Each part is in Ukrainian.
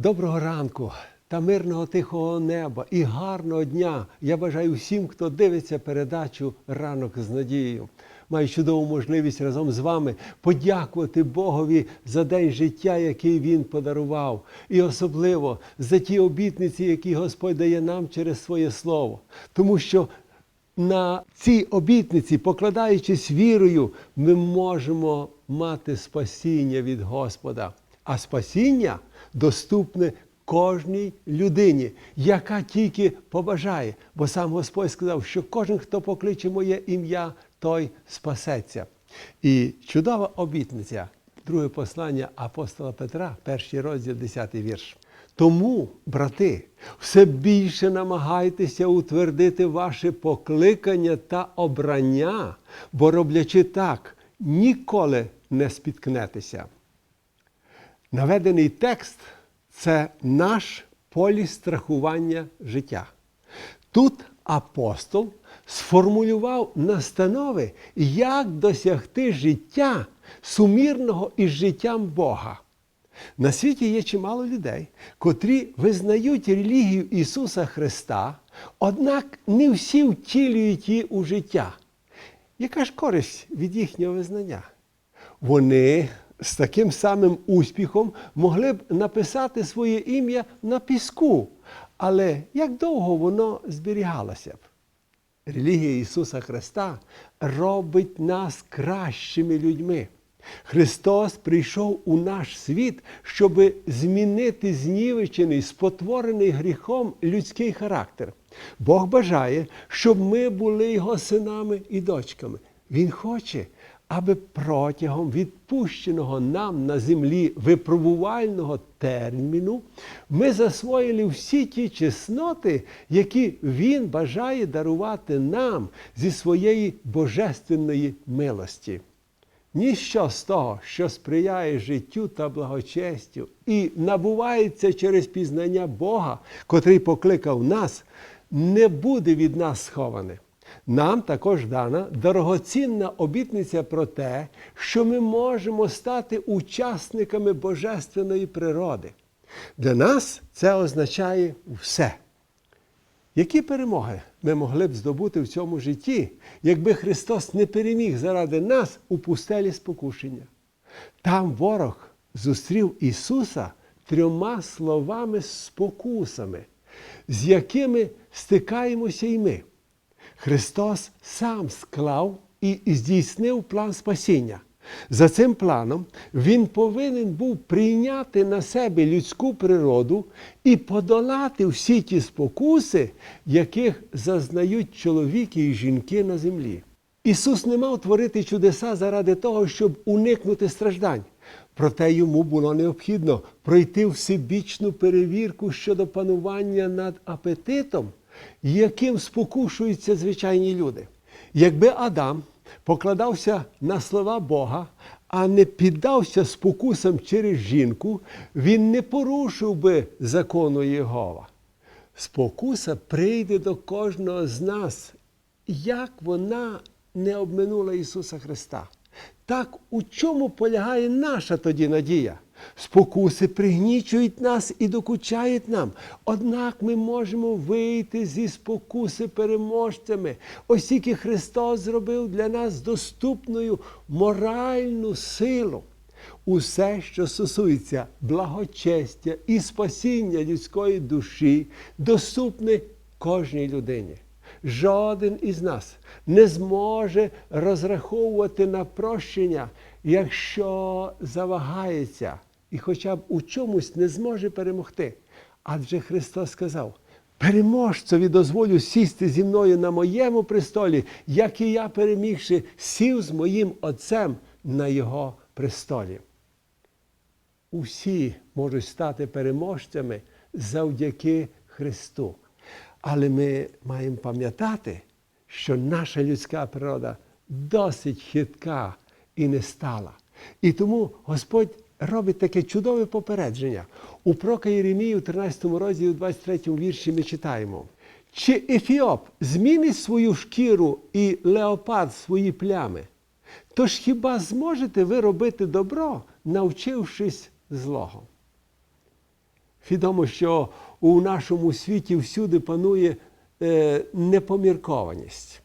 Доброго ранку та мирного тихого неба і гарного дня. Я бажаю всім, хто дивиться передачу Ранок з надією. Маю чудову можливість разом з вами подякувати Богові за день життя, який Він подарував, і особливо за ті обітниці, які Господь дає нам через своє слово. Тому що на цій обітниці, покладаючись вірою, ми можемо мати спасіння від Господа. А спасіння доступне кожній людині, яка тільки побажає. Бо сам Господь сказав, що кожен, хто покличе моє ім'я, той спасеться. І чудова обітниця, друге послання апостола Петра, перший розділ, 10 вірш. Тому, брати, все більше намагайтеся утвердити ваше покликання та обрання, бо роблячи так, ніколи не спіткнетеся. Наведений текст це наш поліс страхування життя. Тут апостол сформулював настанови, як досягти життя сумірного із життям Бога. На світі є чимало людей, котрі визнають релігію Ісуса Христа, однак не всі втілюють її у життя. Яка ж користь від їхнього визнання? Вони з таким самим успіхом могли б написати своє ім'я на піску, але як довго воно зберігалося б? Релігія Ісуса Христа робить нас кращими людьми. Христос прийшов у наш світ, щоб змінити знівечений, спотворений гріхом людський характер. Бог бажає, щоб ми були Його синами і дочками. Він хоче, аби протягом відпущеного нам на землі випробувального терміну ми засвоїли всі ті чесноти, які Він бажає дарувати нам зі своєї божественної милості. Ніщо з того, що сприяє життю та благочестю і набувається через пізнання Бога, котрий покликав нас, не буде від нас сховане. Нам також дана дорогоцінна обітниця про те, що ми можемо стати учасниками божественної природи. Для нас це означає все. Які перемоги ми могли б здобути в цьому житті, якби Христос не переміг заради нас у пустелі спокушення? Там ворог зустрів Ісуса трьома словами спокусами, з якими стикаємося і ми. Христос сам склав і здійснив план спасіння. За цим планом Він повинен був прийняти на себе людську природу і подолати всі ті спокуси, яких зазнають чоловіки і жінки на землі. Ісус не мав творити чудеса заради того, щоб уникнути страждань. Проте йому було необхідно пройти всебічну перевірку щодо панування над апетитом, яким спокушуються звичайні люди. Якби Адам покладався на слова Бога, а не піддався спокусам через жінку, він не порушив би закону Єгова. Спокуса прийде до кожного з нас, як вона не обминула Ісуса Христа. Так у чому полягає наша тоді надія? Спокуси пригнічують нас і докучають нам. Однак ми можемо вийти зі спокуси переможцями. Ось тільки Христос зробив для нас доступною моральну силу. Усе, що стосується благочестя і спасіння людської душі, доступне кожній людині. Жоден із нас не зможе розраховувати на прощення, якщо завагається і хоча б у чомусь не зможе перемогти. Адже Христос сказав: переможцеві дозволю сісти зі мною на моєму престолі, як і я, перемігши, сів з моїм Отцем на Його престолі. Усі можуть стати переможцями завдяки Христу. Але ми маємо пам'ятати, що наша людська природа досить хитка і не стала. І тому Господь робить таке чудове попередження. У Прока Єремії, у 13 розділі, у 23 вірші ми читаємо. Чи Ефіоп змінить свою шкіру і леопард свої плями? Тож хіба зможете ви робити добро, навчившись злого? Відомо, що у нашому світі всюди панує е, непоміркованість.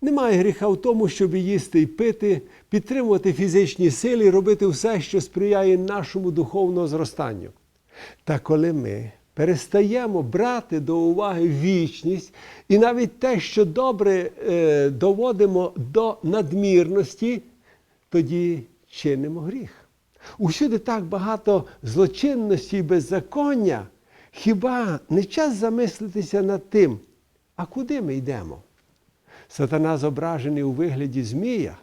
Немає гріха в тому, щоб їсти і пити, підтримувати фізичні сили робити все, що сприяє нашому духовному зростанню. Та коли ми перестаємо брати до уваги вічність і навіть те, що добре е, доводимо до надмірності, тоді чинимо гріх. Усюди так багато злочинності і беззаконня. Хіба не час замислитися над тим, а куди ми йдемо? Сатана зображений у вигляді Змія,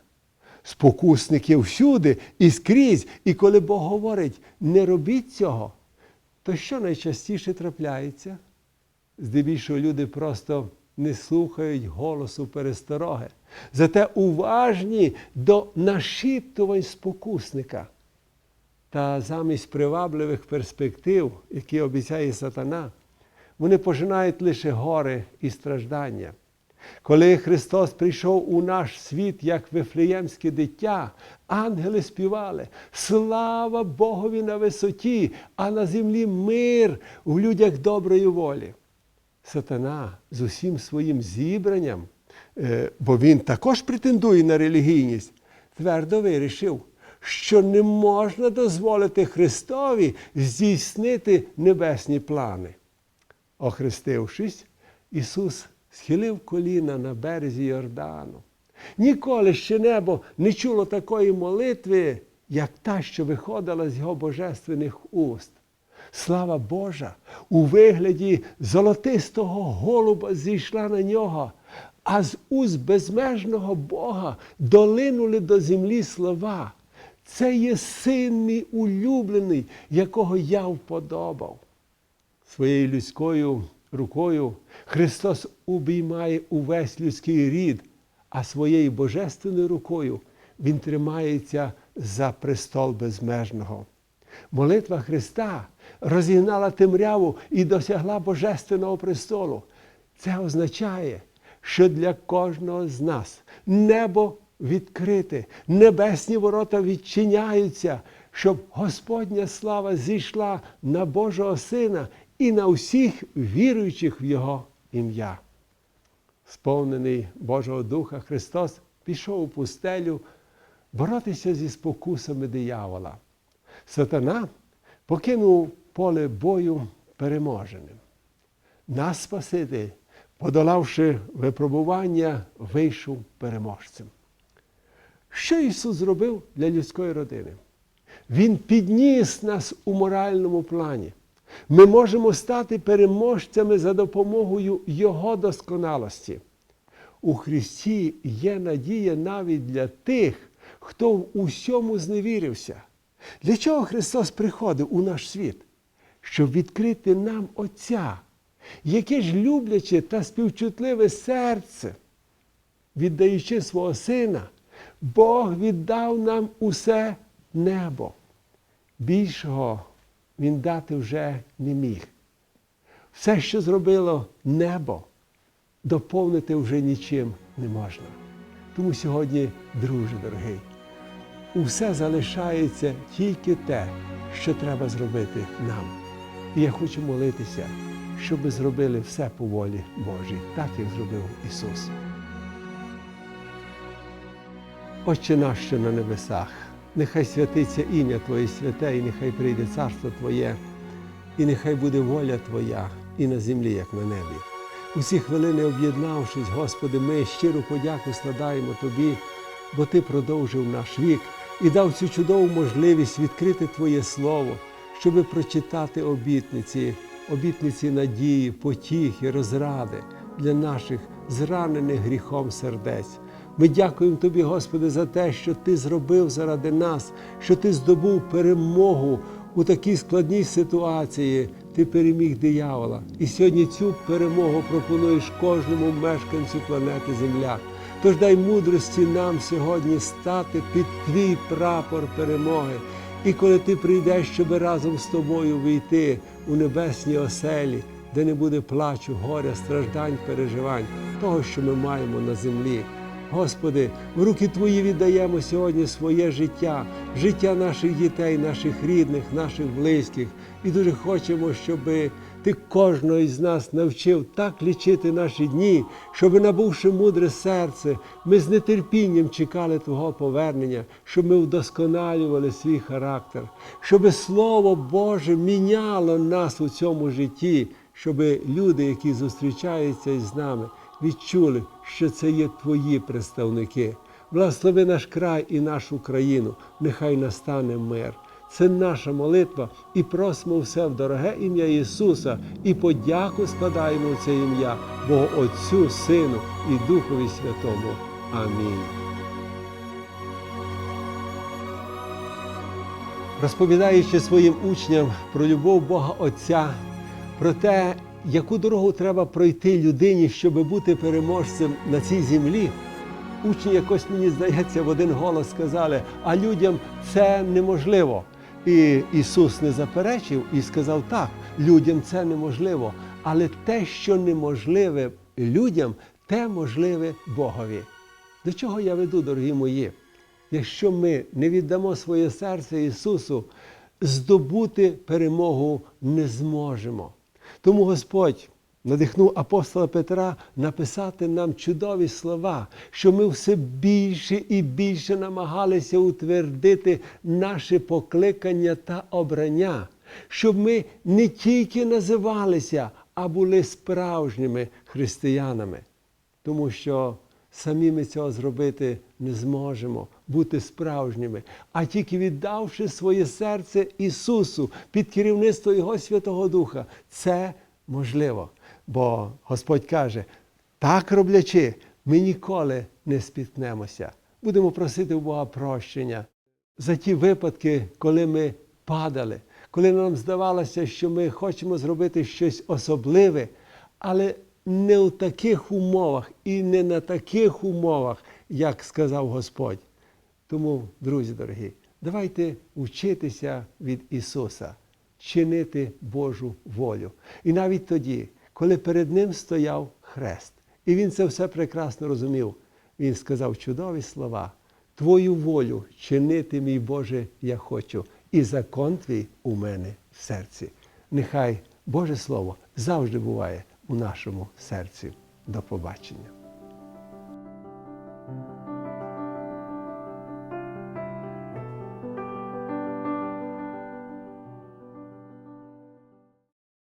спокусників всюди і скрізь. І коли Бог говорить, не робіть цього, то що найчастіше трапляється? Здебільшого люди просто не слухають голосу перестороги. Зате уважні до нашіптувань спокусника. Та замість привабливих перспектив, які обіцяє сатана, вони пожинають лише горе і страждання. Коли Христос прийшов у наш світ як вифлеємське дитя, ангели співали Слава Богові на висоті, а на землі мир в людях доброї волі. Сатана з усім своїм зібранням, е, бо він також претендує на релігійність, твердо вирішив, що не можна дозволити Христові здійснити небесні плани. Охрестившись, Ісус схилив коліна на березі Йордану. Ніколи ще небо не чуло такої молитви, як та, що виходила з його божественних уст. Слава Божа у вигляді золотистого голуба зійшла на нього, а з уст безмежного Бога долинули до землі слова. Це є син мій улюблений, якого я вподобав. Своєю людською рукою Христос обіймає увесь людський рід, а своєю божественною рукою Він тримається за престол безмежного. Молитва Христа розігнала темряву і досягла Божественного престолу. Це означає, що для кожного з нас небо відкрите, небесні ворота відчиняються, щоб Господня слава зійшла на Божого Сина і на всіх віруючих в Його ім'я. Сповнений Божого Духа Христос пішов у пустелю боротися зі спокусами диявола. Сатана покинув поле бою переможеним. Нас Спаситель, подолавши випробування, вийшов переможцем. Що Ісус зробив для людської родини? Він підніс нас у моральному плані. Ми можемо стати переможцями за допомогою Його досконалості. У Христі є надія навіть для тих, хто в усьому зневірився. Для чого Христос приходив у наш світ? Щоб відкрити нам Отця, яке ж любляче та співчутливе серце, віддаючи свого Сина, Бог віддав нам усе небо. Більшого Він дати вже не міг. Все, що зробило небо, доповнити вже нічим не можна. Тому сьогодні, друже дорогий, усе залишається тільки те, що треба зробити нам. І я хочу молитися, щоб зробили все по волі Божій, так як зробив Ісус. Отче наш, що на небесах, нехай святиться ім'я Твоє святе, і нехай прийде царство Твоє, і нехай буде воля Твоя і на землі, як на небі. Усі хвилини об'єднавшись, Господи, ми щиру подяку складаємо Тобі, бо Ти продовжив наш вік і дав цю чудову можливість відкрити Твоє Слово, щоби прочитати обітниці, обітниці надії, потіхи, розради для наших зранених гріхом сердець. Ми дякуємо Тобі, Господи, за те, що Ти зробив заради нас, що Ти здобув перемогу у такій складній ситуації. Ти переміг диявола. І сьогодні цю перемогу пропонуєш кожному мешканцю планети Земля. Тож дай мудрості нам сьогодні стати під твій прапор перемоги. І коли ти прийдеш, щоб разом з тобою війти у небесні оселі, де не буде плачу, горя, страждань, переживань, того, що ми маємо на землі. Господи, в руки Твої віддаємо сьогодні своє життя, життя наших дітей, наших рідних, наших близьких. І дуже хочемо, щоб Ти кожного із нас навчив так лічити наші дні, щоб, набувши мудре серце, ми з нетерпінням чекали Твого повернення, щоб ми вдосконалювали свій характер, щоб Слово Боже міняло нас у цьому житті, щоб люди, які зустрічаються із нами, відчули, що це є Твої представники. Благослови наш край і нашу країну, нехай настане мир. Це наша молитва і просимо все в дороге ім'я Ісуса, і подяку складаємо в це ім'я Богу Отцю, Сину і Духові Святому. Амінь. Розповідаючи своїм учням про любов Бога Отця, про те, яку дорогу треба пройти людині, щоб бути переможцем на цій землі, учні якось мені здається в один голос сказали, а людям це неможливо. І Ісус не заперечив і сказав, так, людям це неможливо, але те, що неможливе людям, те можливе Богові. До чого я веду, дорогі мої? Якщо ми не віддамо своє серце Ісусу, здобути перемогу не зможемо. Тому Господь надихнув апостола Петра написати нам чудові слова, що ми все більше і більше намагалися утвердити наше покликання та обрання, щоб ми не тільки називалися, а були справжніми християнами. Тому що самі ми цього зробити не зможемо бути справжніми, а тільки віддавши своє серце Ісусу під керівництво Його Святого Духа, це можливо. Бо Господь каже, так роблячи, ми ніколи не спіткнемося. Будемо просити у Бога прощення за ті випадки, коли ми падали, коли нам здавалося, що ми хочемо зробити щось особливе, але не у таких умовах і не на таких умовах, як сказав Господь. Тому, друзі дорогі, давайте вчитися від Ісуса, чинити Божу волю. І навіть тоді, коли перед Ним стояв хрест, і Він це все прекрасно розумів, Він сказав чудові слова. Твою волю чинити, мій Боже, я хочу, і закон твій у мене в серці. Нехай Боже Слово завжди буває у нашому серці. До побачення.